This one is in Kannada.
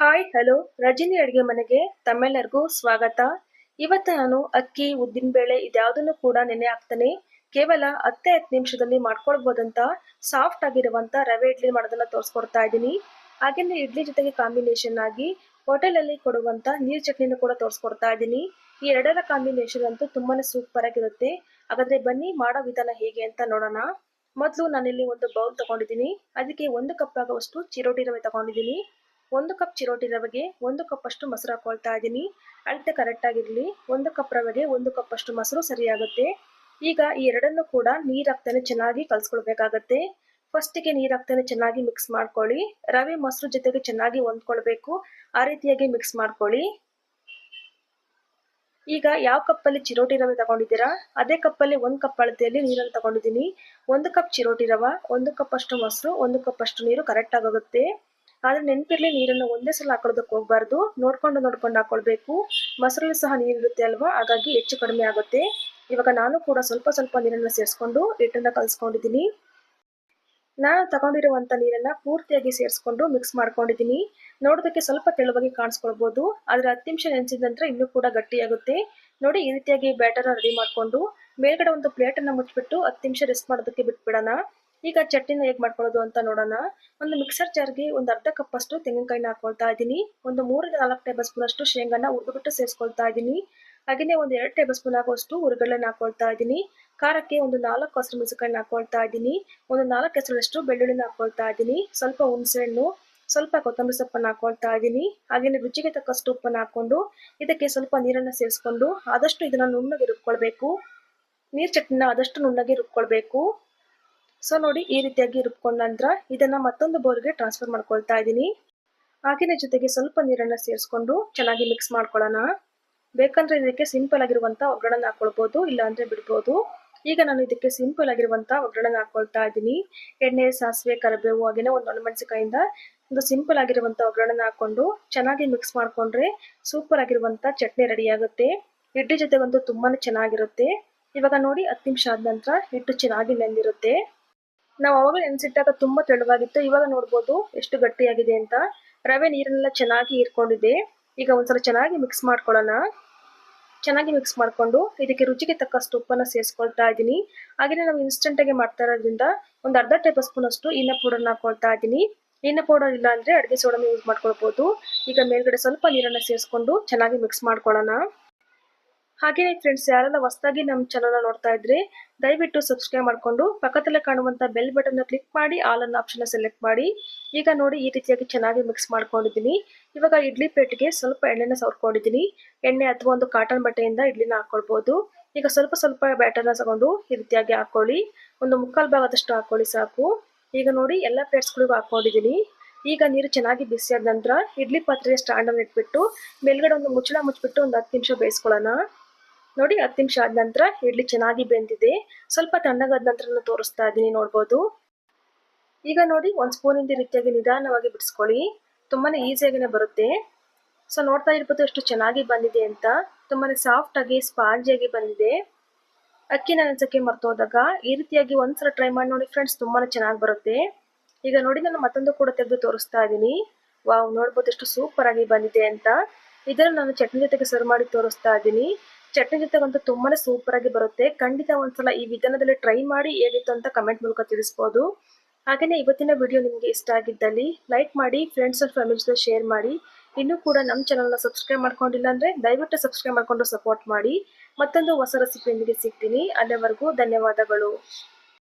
ಹಾಯ್ ಹಲೋ ರಜನಿ ಅಡುಗೆ ಮನೆಗೆ ತಮ್ಮೆಲ್ಲರಿಗೂ ಸ್ವಾಗತ. ಇವತ್ತು ನಾನು ಅಕ್ಕಿ ಉದ್ದಿನಬೇಳೆ ಇದ್ಯಾವುದನ್ನು ಕೂಡ ನೆನೆ ಹಾಕ್ತಾನೆ. ಕೇವಲ ಹತ್ತೆ ಹತ್ತು ನಿಮಿಷದಲ್ಲಿ ಮಾಡ್ಕೊಳ್ಬೋದಂತ ಸಾಫ್ಟ್ ಆಗಿರುವಂತ ರವೆ ಇಡ್ಲಿ ಮಾಡೋದನ್ನ ತೋರಿಸ್ಕೊಡ್ತಾ ಇದ್ದೀನಿ. ಹಾಗೆಯೇ ಇಡ್ಲಿ ಜೊತೆಗೆ ಕಾಂಬಿನೇಷನ್ ಆಗಿ ಹೋಟೆಲಲ್ಲಿ ಕೊಡುವಂತ ನೀರ್ ಚಟ್ನಿನ ಕೂಡ ತೋರಿಸ್ಕೊಡ್ತಾ ಇದ್ದೀನಿ. ಈ ಎರಡರ ಕಾಂಬಿನೇಷನ್ ಅಂತೂ ತುಂಬಾನೇ ಸೂಪರ್ ಆಗಿರುತ್ತೆ. ಹಾಗಾದ್ರೆ ಬನ್ನಿ ಮಾಡೋ ವಿಧಾನ ಹೇಗೆ ಅಂತ ನೋಡೋಣ. ಮೊದಲು ನಾನಿಲ್ಲಿ ಒಂದು ಬೌಲ್ ತಗೊಂಡಿದ್ದೀನಿ. ಅದಕ್ಕೆ ಒಂದು ಕಪ್ ಆಗುವಷ್ಟು ಚಿರೋಟಿ ರವೆ ತಗೊಂಡಿದ್ದೀನಿ. ಒಂದು ಕಪ್ ಚಿರೋಟಿ ರವೆಗೆ ಒಂದು ಕಪ್ ಅಷ್ಟು ಮೊಸರು ಹಾಕೊಳ್ತಾ ಇದ್ದೀನಿ. ಅಳತೆ ಕರೆಕ್ಟ್ ಆಗಿರಲಿ. ಒಂದು ಕಪ್ ರವೆಗೆ ಒಂದು ಕಪ್ ಅಷ್ಟು ಮೊಸರು ಸರಿಯಾಗುತ್ತೆ. ಈಗ ಈ ಎರಡನ್ನು ಕೂಡ ನೀರು ಹಾಕ್ತಾನೆ ಚೆನ್ನಾಗಿ ಕಲ್ಸ್ಕೊಳ್ಬೇಕಾಗತ್ತೆ. ಫಸ್ಟಿಗೆ ನೀರು ಹಾಕ್ತಾನೆ ಚೆನ್ನಾಗಿ ಮಿಕ್ಸ್ ಮಾಡ್ಕೊಳ್ಳಿ. ರವೆ, ಮೊಸರು ಜೊತೆಗೆ ಚೆನ್ನಾಗಿ ಹೊಂದ್ಕೊಳ್ಬೇಕು. ಆ ರೀತಿಯಾಗಿ ಮಿಕ್ಸ್ ಮಾಡ್ಕೊಳ್ಳಿ. ಈಗ ಯಾವ ಕಪ್ಪಲ್ಲಿ ಚಿರೋಟಿ ರವೆ ತಗೊಂಡಿದ್ದೀರಾ? ಅದೇ ಕಪ್ಪಲ್ಲಿ ಒಂದು ಕಪ್ ಅಳತೆಯಲ್ಲಿ ನೀರನ್ನು ತಗೊಂಡಿದ್ದೀನಿ. ಒಂದು ಕಪ್ ಚಿರೋಟಿ ರವೆ, ಒಂದು ಕಪ್ ಅಷ್ಟು ಮೊಸರು, ಒಂದು ಕಪ್ ಅಷ್ಟು ನೀರು ಕರೆಕ್ಟ್ ಆಗೋಗುತ್ತೆ. ಆದ್ರೆ ನೆನಪಿರ್ಲಿ, ನೀರನ್ನು ಒಂದೇ ಸಲ ಹಾಕೊಳ್ಳೋದಕ್ಕೆ ಹೋಗ್ಬಾರ್ದು. ನೋಡ್ಕೊಂಡು ನೋಡ್ಕೊಂಡು ಹಾಕೊಳ್ಬೇಕು. ಮೊಸರಲ್ಲಿ ಸಹ ನೀರಿರುತ್ತೆ ಅಲ್ವಾ? ಹಾಗಾಗಿ ಹೆಚ್ಚು ಕಡಿಮೆ ಆಗುತ್ತೆ. ಇವಾಗ ನಾನು ಕೂಡ ಸ್ವಲ್ಪ ಸ್ವಲ್ಪ ನೀರನ್ನು ಸೇರಿಸ್ಕೊಂಡು ಹಿಟ್ಟನ್ನ ಕಲಿಸ್ಕೊಂಡಿದ್ದೀನಿ. ನಾನು ತಗೊಂಡಿರುವಂತ ನೀರನ್ನ ಪೂರ್ತಿಯಾಗಿ ಸೇರಿಸ್ಕೊಂಡು ಮಿಕ್ಸ್ ಮಾಡ್ಕೊಂಡಿದ್ದೀನಿ. ನೋಡೋದಕ್ಕೆ ಸ್ವಲ್ಪ ತೆಳುವಾಗಿ ಕಾಣಿಸ್ಕೊಳ್ಬಹುದು ಆದ್ರೆ ಹತ್ತು ನಿಮಿಷ ನೆನೆಸಿದ ನಂತರ ಇನ್ನೂ ಕೂಡ ಗಟ್ಟಿಯಾಗುತ್ತೆ. ನೋಡಿ, ಈ ರೀತಿಯಾಗಿ ಬ್ಯಾಟರ್ ರೆಡಿ ಮಾಡ್ಕೊಂಡು ಮೇಲ್ಗಡೆ ಒಂದು ಪ್ಲೇಟ್ ಅನ್ನ ಮುಚ್ಚಿಬಿಟ್ಟು ಹತ್ತು ನಿಮಿಷ ರೆಸ್ಟ್ ಮಾಡೋದಕ್ಕೆ ಬಿಟ್ಬಿಡೋಣ. ಈಗ ಚಟ್ನಿನ ಹೇಗೆ ಮಾಡ್ಕೊಳ್ಳೋದು ಅಂತ ನೋಡೋಣ. ಒಂದು ಮಿಕ್ಸರ್ ಜಾರ್ಗೆ ಒಂದು ಅರ್ಧ ಕಪ್ ಅಷ್ಟು ತೆಂಗಿನಕಾಯಿನ ಹಾಕೊಳ್ತಾ ಇದ್ದೀನಿ. ಒಂದು ಮೂರಿಂದ ನಾಲ್ಕು ಟೇಬಲ್ ಸ್ಪೂನ್ ಅಷ್ಟು ಶೇಂಗಾನ ಹುರಿದ್ಬಿಟ್ಟು ಸೇರಿಸ್ಕೊಳ್ತಾ ಇದ್ದೀನಿ. ಹಾಗೆಯೇ ಒಂದು ಎರಡು ಟೇಬಲ್ ಸ್ಪೂನ್ ಆಗುವಷ್ಟು ಹುರುಗಡ್ಲೆನ ಹಾಕೊಳ್ತಾ ಇದ್ದೀನಿ. ಖಾರಕ್ಕೆ ಒಂದು ನಾಲ್ಕು ಹಸಿರು ಮೆಣಸಿನಕಾಯಿನ ಹಾಕೊಳ್ತಾ ಇದ್ದೀನಿ. ಒಂದು ನಾಲ್ಕು ಹೆಸರಷ್ಟು ಬೆಳ್ಳುಳ್ಳಿನ ಹಾಕೊಳ್ತಾ ಇದ್ದೀನಿ. ಸ್ವಲ್ಪ ಹುಣಸೆಹಣ್ಣು, ಸ್ವಲ್ಪ ಕೊತ್ತಂಬರಿ ಸೊಪ್ಪನ್ನು ಹಾಕೊಳ್ತಾ ಇದ್ದೀನಿ. ಹಾಗೆಯೇ ರುಚಿಗೆ ತಕ್ಕಷ್ಟು ಉಪ್ಪನ್ನು ಹಾಕೊಂಡು ಇದಕ್ಕೆ ಸ್ವಲ್ಪ ನೀರನ್ನು ಸೇರಿಸ್ಕೊಂಡು ಆದಷ್ಟು ಇದನ್ನ ನುಣ್ಣಗೆ ರುಬ್ಕೊಳ್ಬೇಕು. ನೀರ್ ಚಟ್ನಿನ ಆದಷ್ಟು ನುಣ್ಣಗೆ ರುಬ್ಕೊಳ್ಬೇಕು. ಸೊ ನೋಡಿ ಈ ರೀತಿಯಾಗಿ ರುಬ್ಕೊಂಡ ನಂತರ ಇದನ್ನ ಮತ್ತೊಂದು ಬೌಲ್ಗೆ ಟ್ರಾನ್ಸ್ಫರ್ ಮಾಡ್ಕೊಳ್ತಾ ಇದ್ದೀನಿ. ಹಾಗೆಯೇ ಜೊತೆಗೆ ಸ್ವಲ್ಪ ನೀರನ್ನ ಸೇರಿಸ್ಕೊಂಡು ಚೆನ್ನಾಗಿ ಮಿಕ್ಸ್ ಮಾಡ್ಕೊಳ್ಳೋಣ. ಬೇಕಂದ್ರೆ ಇದಕ್ಕೆ ಸಿಂಪಲ್ ಆಗಿರುವಂತ ಒಗ್ಗರಣೆ ಇಲ್ಲ ಅಂದ್ರೆ ಬಿಡ್ಬೋದು. ಈಗ ನಾನು ಇದಕ್ಕೆ ಸಿಂಪಲ್ ಆಗಿರುವಂತ ಒಗ್ಗರಣೆ ಹಾಕೊಳ್ತಾ ಇದ್ದೀನಿ. ಎಣ್ಣೆ, ಸಾಸಿವೆ, ಕರಿಬೇವು ಹಾಗೆಯೇ ಒಂದು ಒಣಮೆಣಸಿಕಾಯಿಂದ ಒಂದು ಸಿಂಪಲ್ ಆಗಿರುವಂತ ಒಗ್ಗರಣೆ ಹಾಕೊಂಡು ಚೆನ್ನಾಗಿ ಮಿಕ್ಸ್ ಮಾಡ್ಕೊಂಡ್ರೆ ಸೂಪರ್ ಆಗಿರುವಂತ ಚಟ್ನಿ ರೆಡಿ ಆಗುತ್ತೆ. ಇಡ್ಲಿ ಜೊತೆಗಂತೂ ತುಂಬಾನೇ ಚೆನ್ನಾಗಿರುತ್ತೆ. ಇವಾಗ ನೋಡಿ ಹತ್ತು ನಿಮಿಷ ಆದ ನಂತರ ಹಿಟ್ಟು ಚೆನ್ನಾಗಿ ನೆಂದಿರುತ್ತೆ. ನಾವು ಅವಾಗ ನೆನೆಸಿಟ್ಟಾಗ ತುಂಬಾ ತೆಳುವಾಗಿತ್ತು. ಇವಾಗ ನೋಡ್ಬೋದು ಎಷ್ಟು ಗಟ್ಟಿಯಾಗಿದೆ ಅಂತ. ರವೆ ನೀರನ್ನೆಲ್ಲ ಚೆನ್ನಾಗಿ ಹೀರ್ಕೊಂಡಿದೆ. ಈಗ ಒಂದ್ಸಲ ಚೆನ್ನಾಗಿ ಮಿಕ್ಸ್ ಮಾಡ್ಕೊಳ್ಳೋಣ. ಚೆನ್ನಾಗಿ ಮಿಕ್ಸ್ ಮಾಡಿಕೊಂಡು ಇದಕ್ಕೆ ರುಚಿಗೆ ತಕ್ಕಷ್ಟು ಉಪ್ಪನ್ನು ಸೇರಿಸ್ಕೊಳ್ತಾ ಇದ್ದೀನಿ. ಹಾಗೆಯೇ ನಾವು ಇನ್ಸ್ಟೆಂಟ್ ಆಗಿ ಮಾಡ್ತಾ ಇರೋದ್ರಿಂದ ಒಂದು ಅರ್ಧ ಟೇಬಲ್ ಸ್ಪೂನ್ ಅಷ್ಟು ಇನ್ನ ಪೌಡರ್ನ ಹಾಕೊಳ್ತಾ ಇದ್ದೀನಿ. ಇನ್ನ ಪೌಡರ್ ಇಲ್ಲ ಅಂದ್ರೆ ಅಡುಗೆ ಸೋಡನ್ನು ಯೂಸ್ ಮಾಡ್ಕೊಳ್ಬಹುದು ಈಗ ಮೇಲ್ಗಡೆ ಸ್ವಲ್ಪ ನೀರನ್ನು ಸೇರಿಸ್ಕೊಂಡು ಚೆನ್ನಾಗಿ ಮಿಕ್ಸ್ ಮಾಡ್ಕೊಳ್ಳೋಣ. ಹಾಗೆಯೇ ಫ್ರೆಂಡ್ಸ್ ಯಾರೆಲ್ಲ ಹೊಸದಾಗಿ ನಮ್ಮ ಚಾನಲ್ನ ನೋಡ್ತಾ ಇದ್ರೆ, ದಯವಿಟ್ಟು ಸಬ್ಸ್ಕ್ರೈಬ್ ಮಾಡಿಕೊಂಡು ಪಕ್ಕದಲ್ಲೇ ಕಾಣುವಂಥ ಬೆಲ್ ಬಟನ್ನ ಕ್ಲಿಕ್ ಮಾಡಿ ಆಲ್ ಆಪ್ಷನ್ನ ಆಪ್ಷನ್ ಸೆಲೆಕ್ಟ್ ಮಾಡಿ. ಈಗ ನೋಡಿ ಈ ರೀತಿಯಾಗಿ ಚೆನ್ನಾಗಿ ಮಿಕ್ಸ್ ಮಾಡ್ಕೊಂಡಿದ್ದೀನಿ. ಇವಾಗ ಇಡ್ಲಿ ಪ್ಲೇಟ್ಗೆ ಸ್ವಲ್ಪ ಎಣ್ಣೆನ ಸವರ್ಕೊಂಡಿದ್ದೀನಿ. ಎಣ್ಣೆ ಅಥವಾ ಒಂದು ಕಾಟನ್ ಬಟ್ಟೆಯಿಂದ ಇಡ್ಲಿನ ಹಾಕ್ಕೊಳ್ಬೋದು ಈಗ ಸ್ವಲ್ಪ ಸ್ವಲ್ಪ ಬ್ಯಾಟರ್ನ ತಗೊಂಡು ಈ ರೀತಿಯಾಗಿ ಹಾಕ್ಕೊಳ್ಳಿ ಒಂದು ಮುಕ್ಕಾಲು ಭಾಗದಷ್ಟು ಹಾಕೊಳ್ಳಿ ಸಾಕು. ಈಗ ನೋಡಿ ಎಲ್ಲ ಪ್ಲೇಟ್ಸ್ಗಳಿಗೂ ಹಾಕೊಂಡಿದ್ದೀನಿ. ಈಗ ನೀರು ಚೆನ್ನಾಗಿ ಬಿಸಿಯಾದ ನಂತರ ಇಡ್ಲಿ ಪಾತ್ರೆಯ ಸ್ಟ್ಯಾಂಡನ್ನು ಇಟ್ಬಿಟ್ಟು, ಮೇಲ್ಗಡೆ ಒಂದು ಮುಚ್ಚಳ ಮುಚ್ಚಿಬಿಟ್ಟು ಒಂದು ಹತ್ತು ನಿಮಿಷ ಬೇಯಿಸ್ಕೊಳ್ಳೋಣ. ನೋಡಿ ಹತ್ತು ನಿಮಿಷ ಆದ ನಂತರ ಇಡ್ಲಿ ಚೆನ್ನಾಗಿ ಬೆಂದಿದೆ. ಸ್ವಲ್ಪ ತಣ್ಣಗಾದ ನಂತರ ತೋರಿಸ್ತಾ ಇದ್ದೀನಿ, ನೋಡ್ಬೋದು. ಈಗ ನೋಡಿ ಒಂದು ಸ್ಪೂನಿಂದ ರೀತಿಯಾಗಿ ನಿಧಾನವಾಗಿ ಬಿಡಿಸ್ಕೊಳ್ಳಿ. ತುಂಬಾನೇ ಈಸಿಯಾಗಿನೇ ಬರುತ್ತೆ. ಸೊ ನೋಡ್ತಾ ಇರ್ಬೋದು ಎಷ್ಟು ಚೆನ್ನಾಗಿ ಬಂದಿದೆ ಅಂತ. ತುಂಬಾನೇ ಸಾಫ್ಟ್ ಆಗಿ ಸ್ಪಾಂಜಿಯಾಗಿ ಬಂದಿದೆ. ಅಕ್ಕಿ ನೆನೆಸಕ್ಕೆ ಮರ್ತೋದಾಗ ಈ ರೀತಿಯಾಗಿ ಒಂದ್ಸಲ ಟ್ರೈ ಮಾಡಿ ನೋಡಿ ಫ್ರೆಂಡ್ಸ್ ತುಂಬಾನೇ ಚೆನ್ನಾಗಿ ಬರುತ್ತೆ. ಈಗ ನೋಡಿ ನಾನು ಮತ್ತೊಂದು ಕೂಡ ತೆಗೆದು ತೋರಿಸ್ತಾ ಇದ್ದೀನಿ. ವಾವ್ ನೋಡ್ಬೋದು ಎಷ್ಟು ಸೂಪರ್ ಆಗಿ ಬಂದಿದೆ ಅಂತ. ಇದನ್ನು ನಾನು ಚಟ್ನಿ ಜೊತೆಗೆ ಸರ್ವ್ ಮಾಡಿ ತೋರಿಸ್ತಾ ಇದ್ದೀನಿ. ಚಟ್ನಿ ಜೊತೆಗಂತೂ ತುಂಬಾನೇ ಸೂಪರ್ ಆಗಿ ಬರುತ್ತೆ. ಖಂಡಿತ ಒಂದ್ಸಲ ಈ ವಿಧಾನದಲ್ಲಿ ಟ್ರೈ ಮಾಡಿ ಹೇಗಿತ್ತು ಅಂತ ಕಮೆಂಟ್ ಮೂಲಕ ತಿಳಿಸ್ಬೋದು. ಹಾಗೆಯೇ ಇವತ್ತಿನ ವಿಡಿಯೋ ನಿಮಗೆ ಇಷ್ಟ ಆಗಿದ್ದಲ್ಲಿ ಲೈಕ್ ಮಾಡಿ ಫ್ರೆಂಡ್ಸ್ ಅಂಡ್ ಫ್ಯಾಮಿಲಿ ಜೊತೆ ಶೇರ್ ಮಾಡಿ. ಇನ್ನೂ ಕೂಡ ನಮ್ಮ ಚಾನಲ್ನ ಸಬ್ಸ್ಕ್ರೈಬ್ ಮಾಡ್ಕೊಂಡಿಲ್ಲ ಅಂದರೆ ದಯವಿಟ್ಟು ಸಬ್ಸ್ಕ್ರೈಬ್ ಮಾಡಿಕೊಂಡು ಸಪೋರ್ಟ್ ಮಾಡಿ. ಮತ್ತೊಂದು ಹೊಸ ರೆಸಿಪಿಯೊಂದಿಗೆ ಸಿಗ್ತೀನಿ. ಅಲ್ಲಿವರೆಗೂ ಧನ್ಯವಾದಗಳು.